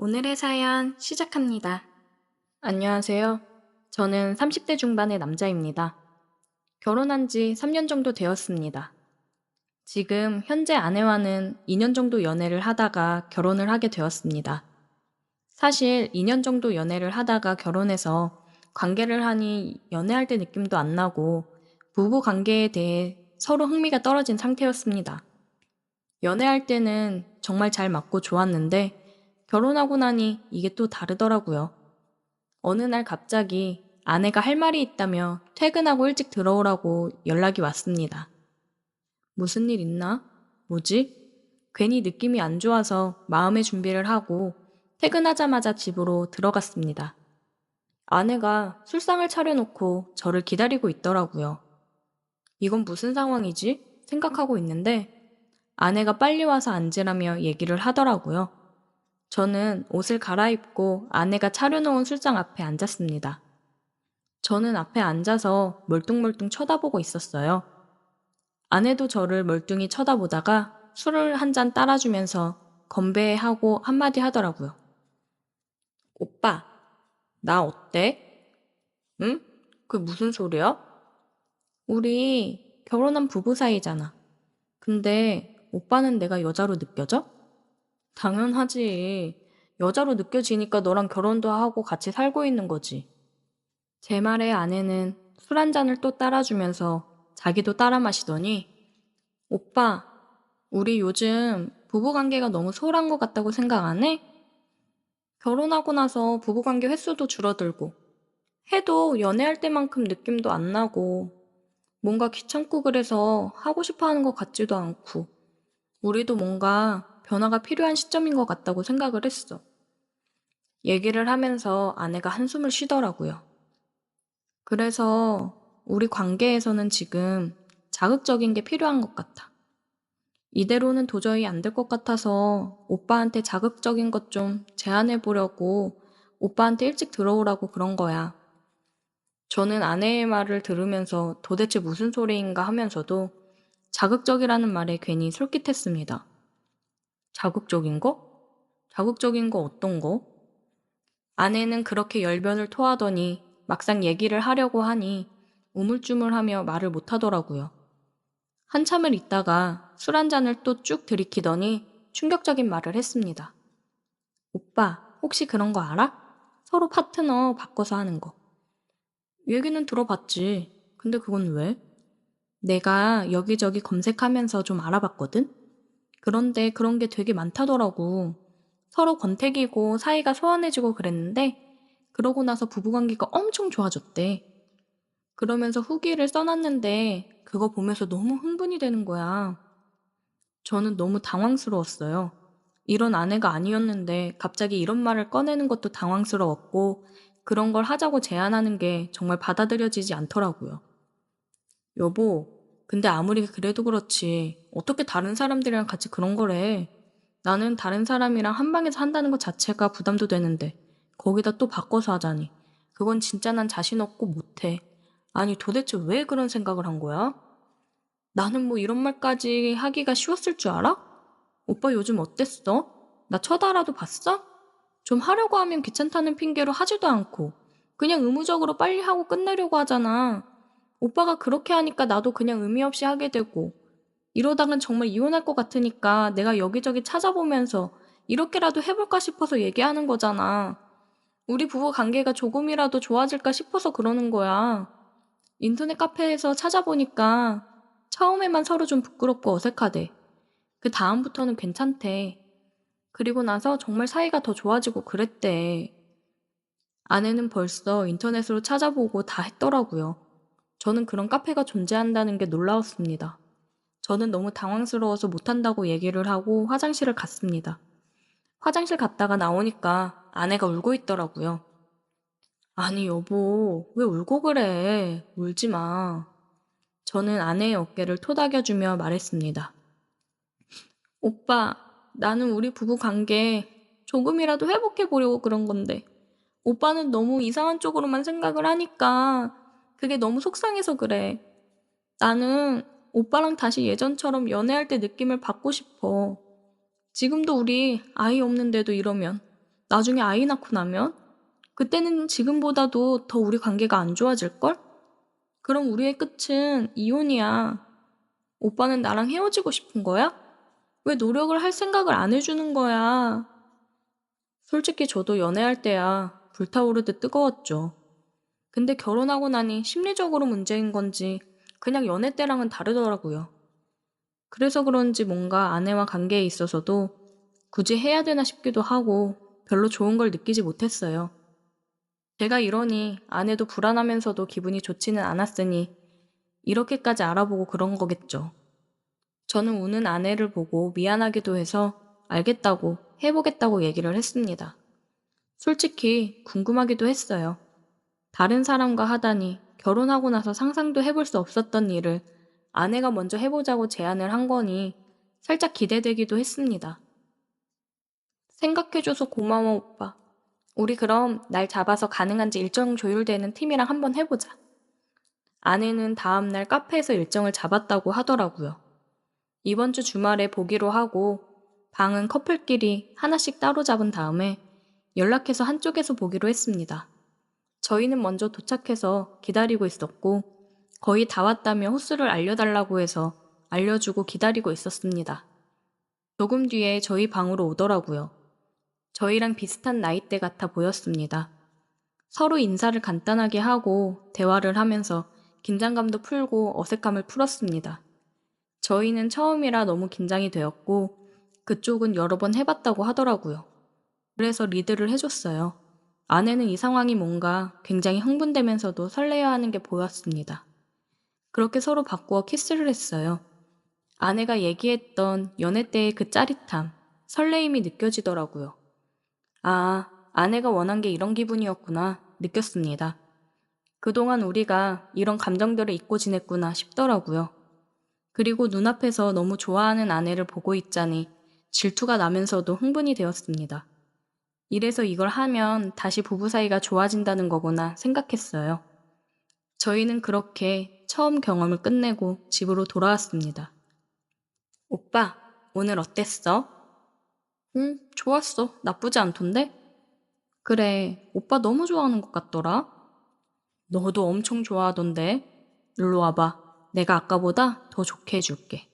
오늘의 사연 시작합니다. 안녕하세요. 저는 30대 중반의 남자입니다. 결혼한 지 3년 정도 되었습니다. 지금 현재 아내와는 2년 정도 연애를 하다가 결혼을 하게 되었습니다. 사실 2년 정도 연애를 하다가 결혼해서 관계를 하니 연애할 때 느낌도 안 나고 부부 관계에 대해 서로 흥미가 떨어진 상태였습니다. 연애할 때는 정말 잘 맞고 좋았는데 결혼하고 나니 이게 또 다르더라고요. 어느 날 갑자기 아내가 할 말이 있다며 퇴근하고 일찍 들어오라고 연락이 왔습니다. 무슨 일 있나? 뭐지? 괜히 느낌이 안 좋아서 마음의 준비를 하고 퇴근하자마자 집으로 들어갔습니다. 아내가 술상을 차려놓고 저를 기다리고 있더라고요. 이건 무슨 상황이지? 생각하고 있는데 아내가 빨리 와서 앉으라며 얘기를 하더라고요. 저는 옷을 갈아입고 아내가 차려놓은 술상 앞에 앉았습니다. 저는 앞에 앉아서 멀뚱멀뚱 쳐다보고 있었어요. 아내도 저를 멀뚱히 쳐다보다가 술을 한 잔 따라주면서 건배하고 한마디 하더라고요. 오빠, 나 어때? 응? 그게 무슨 소리야? 우리 결혼한 부부 사이잖아. 근데 오빠는 내가 여자로 느껴져? 당연하지. 여자로 느껴지니까 너랑 결혼도 하고 같이 살고 있는 거지. 제 말에 아내는 술 한 잔을 또 따라주면서 자기도 따라 마시더니 오빠, 우리 요즘 부부관계가 너무 소홀한 것 같다고 생각 안 해? 결혼하고 나서 부부관계 횟수도 줄어들고 해도 연애할 때만큼 느낌도 안 나고 뭔가 귀찮고 그래서 하고 싶어 하는 것 같지도 않고 우리도 뭔가 변화가 필요한 시점인 것 같다고 생각을 했어. 얘기를 하면서 아내가 한숨을 쉬더라고요. 그래서 우리 관계에서는 지금 자극적인 게 필요한 것 같아. 이대로는 도저히 안 될 것 같아서 오빠한테 자극적인 것 좀 제안해 보려고 오빠한테 일찍 들어오라고 그런 거야. 저는 아내의 말을 들으면서 도대체 무슨 소리인가 하면서도 자극적이라는 말에 괜히 솔깃했습니다. 자극적인 거? 자극적인 거 어떤 거? 아내는 그렇게 열변을 토하더니 막상 얘기를 하려고 하니 우물쭈물하며 말을 못하더라고요. 한참을 있다가 술 한 잔을 또 쭉 들이키더니 충격적인 말을 했습니다. 오빠, 혹시 그런 거 알아? 서로 파트너 바꿔서 하는 거. 얘기는 들어봤지. 근데 그건 왜? 내가 여기저기 검색하면서 좀 알아봤거든? 그런데 그런 게 되게 많다더라고. 서로 권태기고 사이가 소원해지고 그랬는데 그러고 나서 부부관계가 엄청 좋아졌대. 그러면서 후기를 써놨는데 그거 보면서 너무 흥분이 되는 거야. 저는 너무 당황스러웠어요. 이런 아내가 아니었는데 갑자기 이런 말을 꺼내는 것도 당황스러웠고 그런 걸 하자고 제안하는 게 정말 받아들여지지 않더라고요. 여보, 근데 아무리 그래도 그렇지. 어떻게 다른 사람들이랑 같이 그런 거래. 나는 다른 사람이랑 한 방에서 한다는 것 자체가 부담도 되는데 거기다 또 바꿔서 하자니. 그건 진짜 난 자신 없고 못해. 아니 도대체 왜 그런 생각을 한 거야? 나는 뭐 이런 말까지 하기가 쉬웠을 줄 알아? 오빠 요즘 어땠어? 나 쳐다라도 봤어? 좀 하려고 하면 귀찮다는 핑계로 하지도 않고 그냥 의무적으로 빨리 하고 끝내려고 하잖아. 오빠가 그렇게 하니까 나도 그냥 의미 없이 하게 되고 이러다간 정말 이혼할 것 같으니까 내가 여기저기 찾아보면서 이렇게라도 해볼까 싶어서 얘기하는 거잖아. 우리 부부 관계가 조금이라도 좋아질까 싶어서 그러는 거야. 인터넷 카페에서 찾아보니까 처음에만 서로 좀 부끄럽고 어색하대. 그 다음부터는 괜찮대. 그리고 나서 정말 사이가 더 좋아지고 그랬대. 아내는 벌써 인터넷으로 찾아보고 다 했더라고요. 저는 그런 카페가 존재한다는 게 놀라웠습니다. 저는 너무 당황스러워서 못한다고 얘기를 하고 화장실을 갔습니다. 화장실 갔다가 나오니까 아내가 울고 있더라고요. 아니, 여보, 왜 울고 그래? 울지 마. 저는 아내의 어깨를 토닥여주며 말했습니다. 오빠, 나는 우리 부부 관계 조금이라도 회복해 보려고 그런 건데, 오빠는 너무 이상한 쪽으로만 생각을 하니까 그게 너무 속상해서 그래. 나는 오빠랑 다시 예전처럼 연애할 때 느낌을 받고 싶어. 지금도 우리 아이 없는데도 이러면 나중에 아이 낳고 나면? 그때는 지금보다도 더 우리 관계가 안 좋아질걸? 그럼 우리의 끝은 이혼이야. 오빠는 나랑 헤어지고 싶은 거야? 왜 노력을 할 생각을 안 해주는 거야? 솔직히 저도 연애할 때야 불타오르듯 뜨거웠죠. 근데 결혼하고 나니 심리적으로 문제인 건지 그냥 연애 때랑은 다르더라고요. 그래서 그런지 뭔가 아내와 관계에 있어서도 굳이 해야 되나 싶기도 하고 별로 좋은 걸 느끼지 못했어요. 제가 이러니 아내도 불안하면서도 기분이 좋지는 않았으니 이렇게까지 알아보고 그런 거겠죠. 저는 우는 아내를 보고 미안하기도 해서 알겠다고 해보겠다고 얘기를 했습니다. 솔직히 궁금하기도 했어요. 다른 사람과 하다니 결혼하고 나서 상상도 해볼 수 없었던 일을 아내가 먼저 해보자고 제안을 한 거니 살짝 기대되기도 했습니다. 생각해줘서 고마워, 오빠. 우리 그럼 날 잡아서 가능한지 일정 조율되는 팀이랑 한번 해보자. 아내는 다음날 카페에서 일정을 잡았다고 하더라고요. 이번 주 주말에 보기로 하고 방은 커플끼리 하나씩 따로 잡은 다음에 연락해서 한쪽에서 보기로 했습니다. 저희는 먼저 도착해서 기다리고 있었고 거의 다 왔다며 호수를 알려달라고 해서 알려주고 기다리고 있었습니다. 조금 뒤에 저희 방으로 오더라고요. 저희랑 비슷한 나이대 같아 보였습니다. 서로 인사를 간단하게 하고 대화를 하면서 긴장감도 풀고 어색함을 풀었습니다. 저희는 처음이라 너무 긴장이 되었고 그쪽은 여러 번 해봤다고 하더라고요. 그래서 리드를 해줬어요. 아내는 이 상황이 뭔가 굉장히 흥분되면서도 설레어 하는 게 보였습니다. 그렇게 서로 바꾸어 키스를 했어요. 아내가 얘기했던 연애 때의 그 짜릿함, 설레임이 느껴지더라고요. 아, 아내가 원한 게 이런 기분이었구나 느꼈습니다. 그동안 우리가 이런 감정들을 잊고 지냈구나 싶더라고요. 그리고 눈앞에서 너무 좋아하는 아내를 보고 있자니 질투가 나면서도 흥분이 되었습니다. 이래서 이걸 하면 다시 부부 사이가 좋아진다는 거구나 생각했어요. 저희는 그렇게 처음 경험을 끝내고 집으로 돌아왔습니다. 오빠, 오늘 어땠어? 응, 좋았어. 나쁘지 않던데? 그래, 오빠 너무 좋아하는 것 같더라. 너도 엄청 좋아하던데. 일로 와봐. 내가 아까보다 더 좋게 해줄게.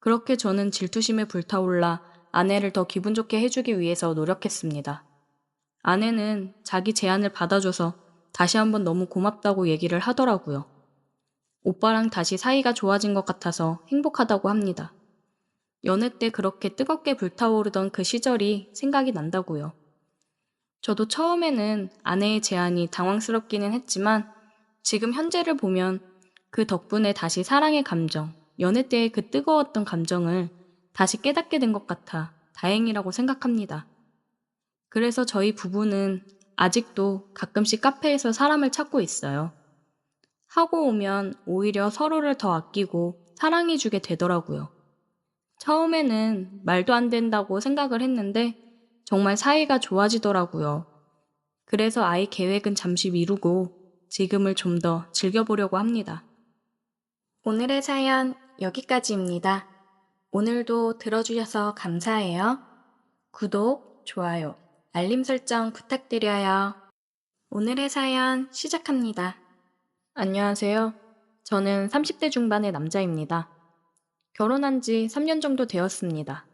그렇게 저는 질투심에 불타올라 아내를 더 기분 좋게 해주기 위해서 노력했습니다. 아내는 자기 제안을 받아줘서 다시 한번 너무 고맙다고 얘기를 하더라고요. 오빠랑 다시 사이가 좋아진 것 같아서 행복하다고 합니다. 연애 때 그렇게 뜨겁게 불타오르던 그 시절이 생각이 난다고요. 저도 처음에는 아내의 제안이 당황스럽기는 했지만 지금 현재를 보면 그 덕분에 다시 사랑의 감정, 연애 때의 그 뜨거웠던 감정을 다시 깨닫게 된 것 같아 다행이라고 생각합니다. 그래서 저희 부부는 아직도 가끔씩 카페에서 사람을 찾고 있어요. 하고 오면 오히려 서로를 더 아끼고 사랑해주게 되더라고요. 처음에는 말도 안 된다고 생각을 했는데 정말 사이가 좋아지더라고요. 그래서 아이 계획은 잠시 미루고 지금을 좀 더 즐겨보려고 합니다. 오늘의 사연 여기까지입니다. 오늘도 들어주셔서 감사해요. 구독, 좋아요, 알림 설정 부탁드려요. 오늘의 사연 시작합니다. 안녕하세요. 저는 30대 중반의 남자입니다. 결혼한 지 3년 정도 되었습니다.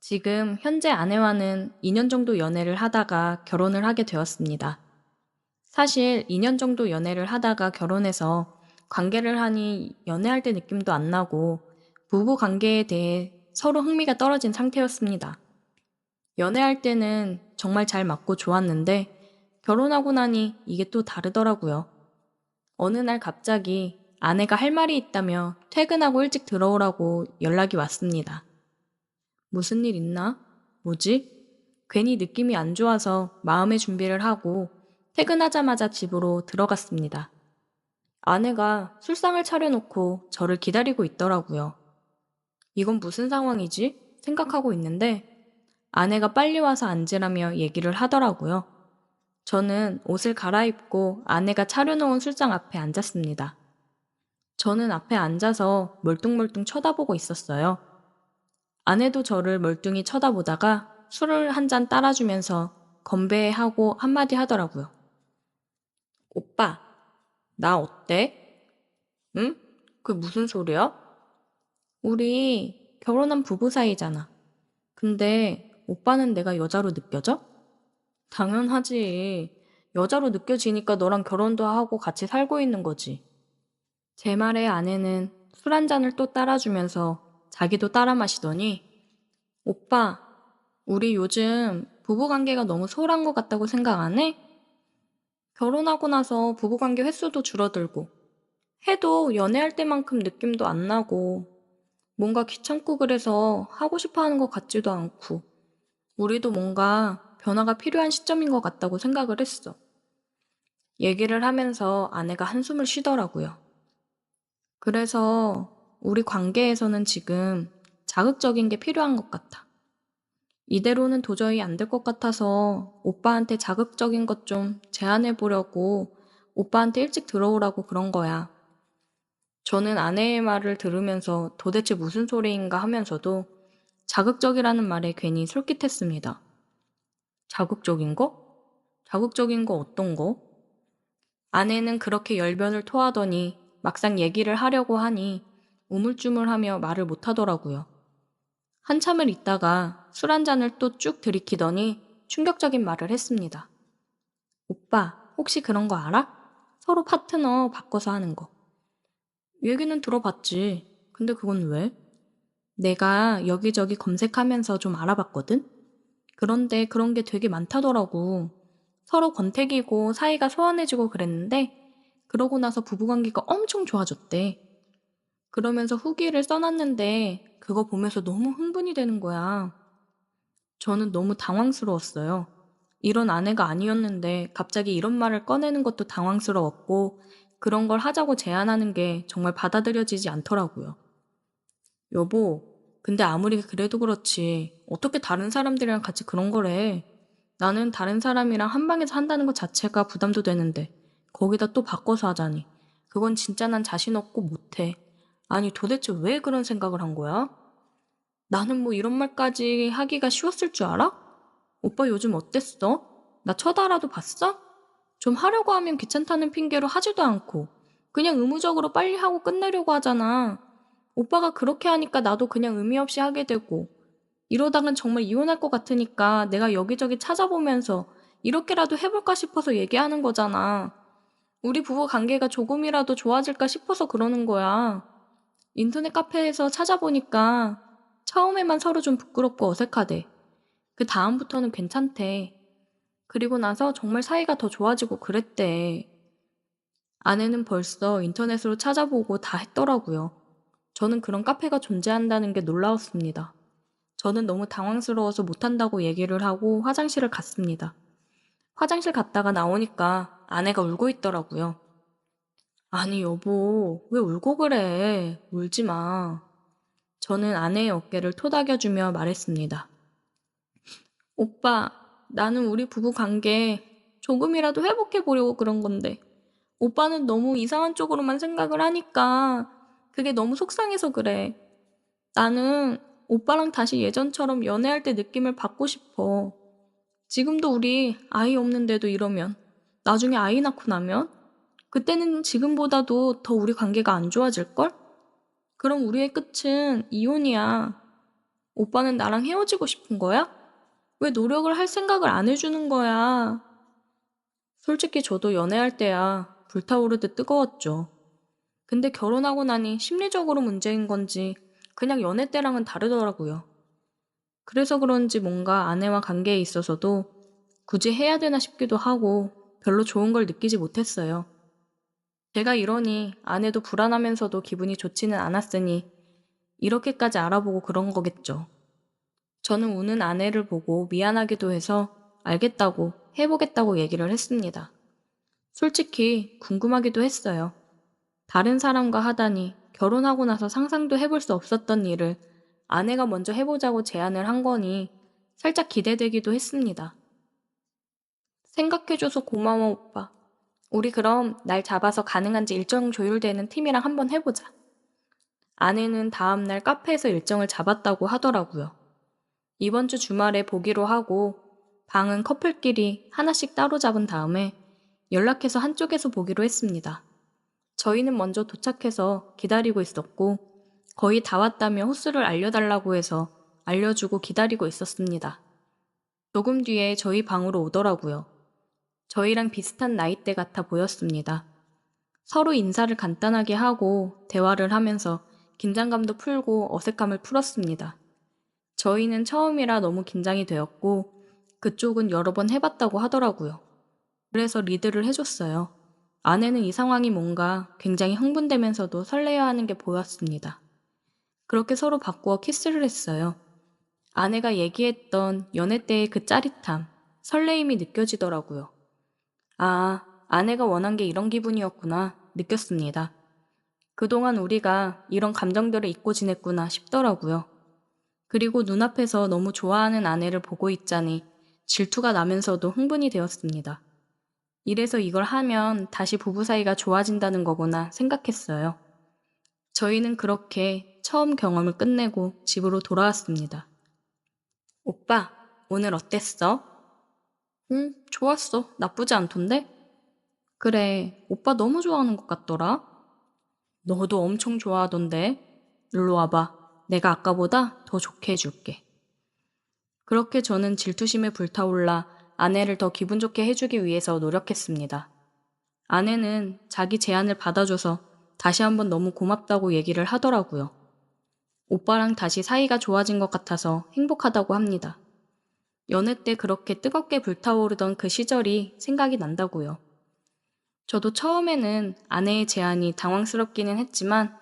지금 현재 아내와는 2년 정도 연애를 하다가 결혼을 하게 되었습니다. 사실 2년 정도 연애를 하다가 결혼해서 관계를 하니 연애할 때 느낌도 안 나고 부부 관계에 대해 서로 흥미가 떨어진 상태였습니다. 연애할 때는 정말 잘 맞고 좋았는데 결혼하고 나니 이게 또 다르더라고요. 어느 날 갑자기 아내가 할 말이 있다며 퇴근하고 일찍 들어오라고 연락이 왔습니다. 무슨 일 있나? 뭐지? 괜히 느낌이 안 좋아서 마음의 준비를 하고 퇴근하자마자 집으로 들어갔습니다. 아내가 술상을 차려놓고 저를 기다리고 있더라고요. 이건 무슨 상황이지? 생각하고 있는데 아내가 빨리 와서 앉으라며 얘기를 하더라고요. 저는 옷을 갈아입고 아내가 차려놓은 술상 앞에 앉았습니다. 저는 앞에 앉아서 멀뚱멀뚱 쳐다보고 있었어요. 아내도 저를 멀뚱히 쳐다보다가 술을 한 잔 따라주면서 건배하고 한마디 하더라고요. 오빠, 나 어때? 응? 그게 무슨 소리야? 우리 결혼한 부부 사이잖아. 근데 오빠는 내가 여자로 느껴져? 당연하지. 여자로 느껴지니까 너랑 결혼도 하고 같이 살고 있는 거지. 제 말에 아내는 술 한 잔을 또 따라주면서 자기도 따라 마시더니 오빠, 우리 요즘 부부 관계가 너무 소홀한 것 같다고 생각 안 해? 결혼하고 나서 부부 관계 횟수도 줄어들고 해도 연애할 때만큼 느낌도 안 나고 뭔가 귀찮고 그래서 하고 싶어 하는 것 같지도 않고 우리도 뭔가 변화가 필요한 시점인 것 같다고 생각을 했어. 얘기를 하면서 아내가 한숨을 쉬더라고요. 그래서 우리 관계에서는 지금 자극적인 게 필요한 것 같아. 이대로는 도저히 안 될 것 같아서 오빠한테 자극적인 것 좀 제안해 보려고 오빠한테 일찍 들어오라고 그런 거야. 저는 아내의 말을 들으면서 도대체 무슨 소리인가 하면서도 자극적이라는 말에 괜히 솔깃했습니다. 자극적인 거? 자극적인 거 어떤 거? 아내는 그렇게 열변을 토하더니 막상 얘기를 하려고 하니 우물쭈물하며 말을 못하더라고요. 한참을 있다가 술 한 잔을 또 쭉 들이키더니 충격적인 말을 했습니다. 오빠, 혹시 그런 거 알아? 서로 파트너 바꿔서 하는 거. 얘기는 들어봤지. 근데 그건 왜? 내가 여기저기 검색하면서 좀 알아봤거든? 그런데 그런 게 되게 많다더라고. 서로 권태기고 사이가 소원해지고 그랬는데, 그러고 나서 부부관계가 엄청 좋아졌대. 그러면서 후기를 써놨는데, 그거 보면서 너무 흥분이 되는 거야. 저는 너무 당황스러웠어요. 이런 아내가 아니었는데 갑자기 이런 말을 꺼내는 것도 당황스러웠고 그런 걸 하자고 제안하는 게 정말 받아들여지지 않더라고요. 여보, 근데 아무리 그래도 그렇지 어떻게 다른 사람들이랑 같이 그런 거래. 나는 다른 사람이랑 한 방에서 한다는 것 자체가 부담도 되는데 거기다 또 바꿔서 하자니 그건 진짜 난 자신 없고 못해. 아니 도대체 왜 그런 생각을 한 거야? 나는 뭐 이런 말까지 하기가 쉬웠을 줄 알아? 오빠 요즘 어땠어? 나 쳐다라도 봤어? 좀 하려고 하면 귀찮다는 핑계로 하지도 않고 그냥 의무적으로 빨리 하고 끝내려고 하잖아. 오빠가 그렇게 하니까 나도 그냥 의미 없이 하게 되고 이러다간 정말 이혼할 것 같으니까 내가 여기저기 찾아보면서 이렇게라도 해볼까 싶어서 얘기하는 거잖아. 우리 부부 관계가 조금이라도 좋아질까 싶어서 그러는 거야. 인터넷 카페에서 찾아보니까 처음에만 서로 좀 부끄럽고 어색하대. 그 다음부터는 괜찮대. 그리고 나서 정말 사이가 더 좋아지고 그랬대. 아내는 벌써 인터넷으로 찾아보고 다 했더라고요. 저는 그런 카페가 존재한다는 게 놀라웠습니다. 저는 너무 당황스러워서 못한다고 얘기를 하고 화장실을 갔습니다. 화장실 갔다가 나오니까 아내가 울고 있더라고요. 아니, 여보, 왜 울고 그래? 울지 마. 저는 아내의 어깨를 토닥여주며 말했습니다. 오빠, 나는 우리 부부 관계 조금이라도 회복해 보려고 그런 건데, 오빠는 너무 이상한 쪽으로만 생각을 하니까 그게 너무 속상해서 그래. 나는 오빠랑 다시 예전처럼 연애할 때 느낌을 받고 싶어. 지금도 우리 아이 없는데도 이러면, 나중에 아이 낳고 나면, 그때는 지금보다도 더 우리 관계가 안 좋아질걸? 그럼 우리의 끝은 이혼이야. 오빠는 나랑 헤어지고 싶은 거야? 왜 노력을 할 생각을 안 해주는 거야? 솔직히 저도 연애할 때야 불타오르듯 뜨거웠죠. 근데 결혼하고 나니 심리적으로 문제인 건지 그냥 연애 때랑은 다르더라고요. 그래서 그런지 뭔가 아내와 관계에 있어서도 굳이 해야 되나 싶기도 하고 별로 좋은 걸 느끼지 못했어요. 제가 이러니 아내도 불안하면서도 기분이 좋지는 않았으니 이렇게까지 알아보고 그런 거겠죠. 저는 우는 아내를 보고 미안하기도 해서 알겠다고 해보겠다고 얘기를 했습니다. 솔직히 궁금하기도 했어요. 다른 사람과 하다니 결혼하고 나서 상상도 해볼 수 없었던 일을 아내가 먼저 해보자고 제안을 한 거니 살짝 기대되기도 했습니다. 생각해줘서 고마워, 오빠. 우리 그럼 날 잡아서 가능한지 일정 조율되는 팀이랑 한번 해보자. 아내는 다음날 카페에서 일정을 잡았다고 하더라고요. 이번 주 주말에 보기로 하고 방은 커플끼리 하나씩 따로 잡은 다음에 연락해서 한쪽에서 보기로 했습니다. 저희는 먼저 도착해서 기다리고 있었고 거의 다 왔다며 호수를 알려달라고 해서 알려주고 기다리고 있었습니다. 조금 뒤에 저희 방으로 오더라고요. 저희랑 비슷한 나이대 같아 보였습니다. 서로 인사를 간단하게 하고 대화를 하면서 긴장감도 풀고 어색함을 풀었습니다. 저희는 처음이라 너무 긴장이 되었고 그쪽은 여러 번 해봤다고 하더라고요. 그래서 리드를 해줬어요. 아내는 이 상황이 뭔가 굉장히 흥분되면서도 설레어 하는 게 보였습니다. 그렇게 서로 바꾸어 키스를 했어요. 아내가 얘기했던 연애 때의 그 짜릿함, 설레임이 느껴지더라고요. 아, 아내가 원한 게 이런 기분이었구나 느꼈습니다. 그동안 우리가 이런 감정들을 잊고 지냈구나 싶더라고요. 그리고 눈앞에서 너무 좋아하는 아내를 보고 있자니 질투가 나면서도 흥분이 되었습니다. 이래서 이걸 하면 다시 부부 사이가 좋아진다는 거구나 생각했어요. 저희는 그렇게 처음 경험을 끝내고 집으로 돌아왔습니다. 오빠, 오늘 어땠어? 응, 좋았어. 나쁘지 않던데? 그래, 오빠 너무 좋아하는 것 같더라. 너도 엄청 좋아하던데. 일로 와봐. 내가 아까보다 더 좋게 해줄게. 그렇게 저는 질투심에 불타올라 아내를 더 기분 좋게 해주기 위해서 노력했습니다. 아내는 자기 제안을 받아줘서 다시 한번 너무 고맙다고 얘기를 하더라고요. 오빠랑 다시 사이가 좋아진 것 같아서 행복하다고 합니다. 연애 때 그렇게 뜨겁게 불타오르던 그 시절이 생각이 난다고요. 저도 처음에는 아내의 제안이 당황스럽기는 했지만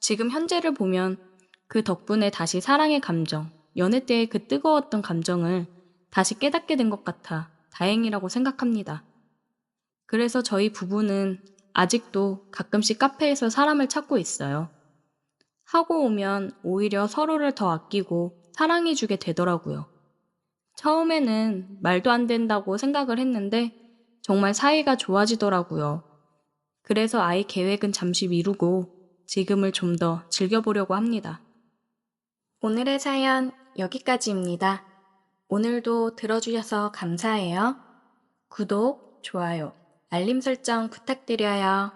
지금 현재를 보면 그 덕분에 다시 사랑의 감정, 연애 때의 그 뜨거웠던 감정을 다시 깨닫게 된 것 같아 다행이라고 생각합니다. 그래서 저희 부부는 아직도 가끔씩 카페에서 사람을 찾고 있어요. 하고 오면 오히려 서로를 더 아끼고 사랑해주게 되더라고요. 처음에는 말도 안 된다고 생각을 했는데 정말 사이가 좋아지더라고요. 그래서 아이 계획은 잠시 미루고 지금을 좀 더 즐겨보려고 합니다. 오늘의 사연 여기까지입니다. 오늘도 들어주셔서 감사해요. 구독, 좋아요, 알림 설정 부탁드려요.